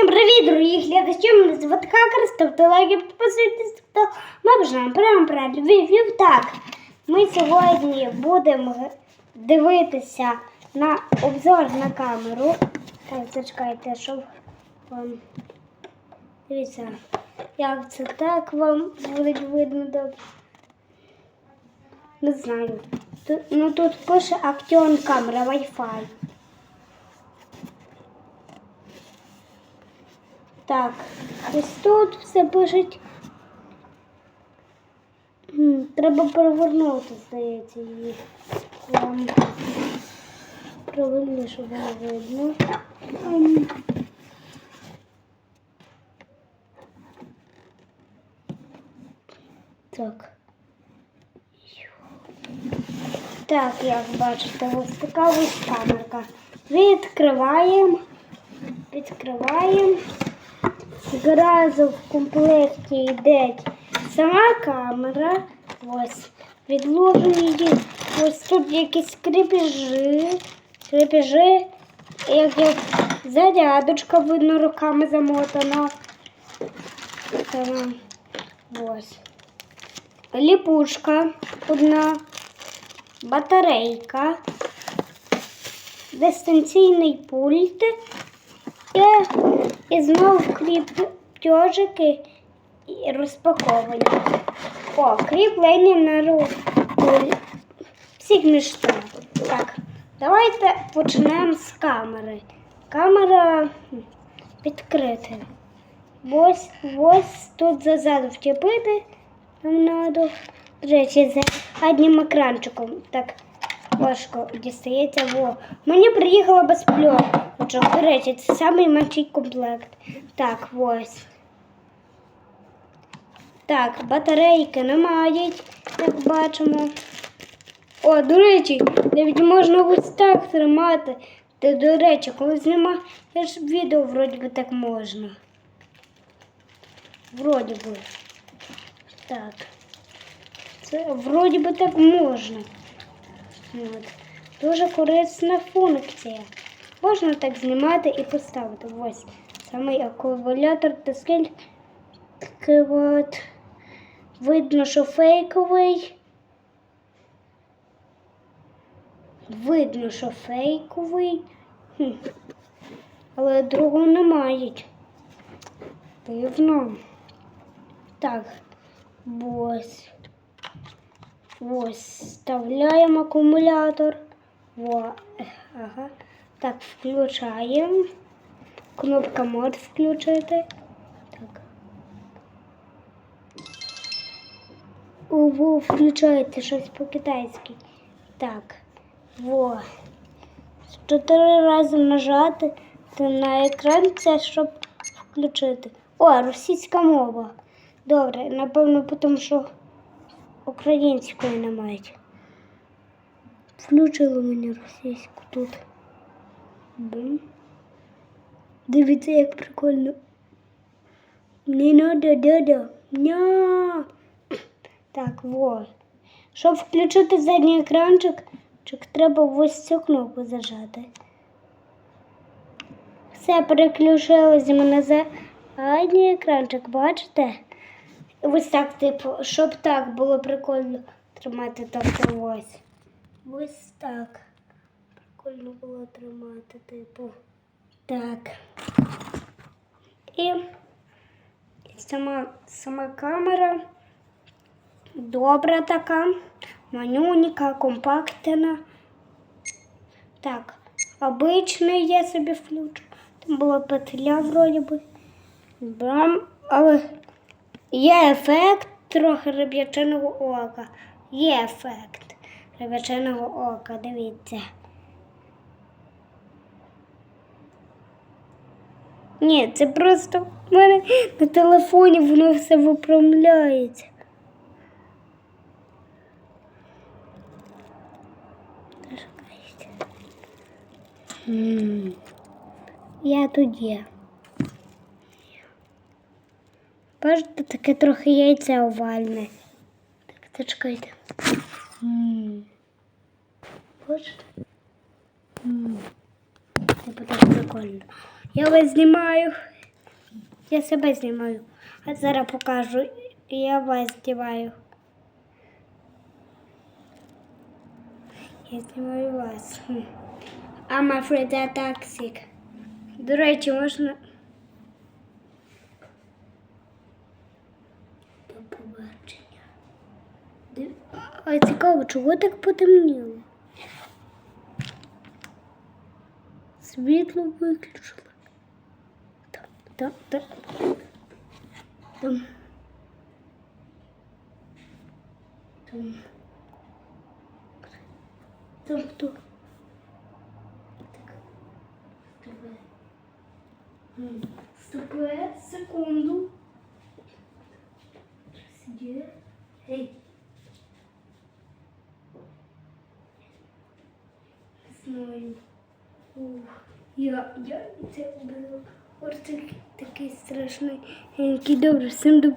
Всім привіт, дорогі глядачі! Мене звати Хакер, ставте лайки, підписуйтесь, то ми бажаємо прямо перед вів. Так, ми сьогодні будемо дивитися на обзор на камеру. Так, зачекайте, щоб вам дивіться, як це так вам буде видно добре. Не знаю. Тут, ну тут пише Актіон камера Wi-Fi. Так, ось тут все пишуть. Треба перевернути, здається, її. Вам правильно, щоб було видно. Ем. Так. Так, як бачите, ось така ось камерка. Відкриваємо. Відкриваємо. Зразу в комплекті йде сама камера. Ось. Відложені її. Ось тут якісь крепежі. Крепежі. Як зарядочка видно руками замотана. Там, ось. Ліпушка одна. Батарейка. Дистанційний пульт. І, і знову кріпльожики розпаковані. О, кріплення на руку. Всіх міштах. Так, давайте почнемо з камери. Камера відкрита. Ось, ось тут зазаду вчепити. Нам речі, за одним екранчиком. Так важко дістається. Во. Мені приїхала без пленочок. До речі, це самий менший комплект. Так, ось. Так, батарейки немає, як бачимо. О, до речі, навіть можна ось так тримати. Та, до речі, коли знімаєш відео, вроді би так можна. Вроді би. Так. Це вроді би так можна. От. Дуже корисна функція. Можна так знімати і поставити. Ось самий акумулятор та скільки от. Видно, що фейковий. Видно, що фейковий. Хм. Але другого немає. Дивно. Так, ось. Ось, вставляємо акумулятор. Во. Ага. Так, включаємо. Кнопка мод включити. Так. Ого, включаєте щось по-китайськи. Так. Во. Чотири рази нажати на екран це, щоб включити. О, російська мова. Добре, напевно, тому що української немає. Включили мені російську тут. Бум. Дивіться, як прикольно. Не надо, дада. Ня. Так, во. Щоб включити задній екранчик, чик, треба ось цю кнопку зажати. Все переключилось мене за задній екранчик, бачите? Ось так, типу, щоб так було прикольно тримати тобто ось. Ось так. Прикольно було тримати, типу. Так. І сама, сама камера добра така, манюнька, компактна. Так, обичний я собі включу. Там була петля вроді би. Бам, але Є ефект трохи риб'ячиного ока. Є ефект риб'ячиного ока, дивіться. Ні, це просто в мене на телефоні воно все виправляється. Я тут є. Бачите, таке трохи яйце овальне. Так, зачекайте. Бачите? Це буде прикольно. Я вас знімаю. Я себе знімаю. А зараз покажу. Я вас знімаю. Я знімаю вас. I'm afraid that toxic. До речі, можна. Побачення. А цікаво, чого так потемніло? Світло виключили. Там, там, там. Там. Там. Там хто? Так. Стопе. Стопе, секунду. Сиди. Ей. Знаю. Я, я це було ось такий, страшний. Добре, всім до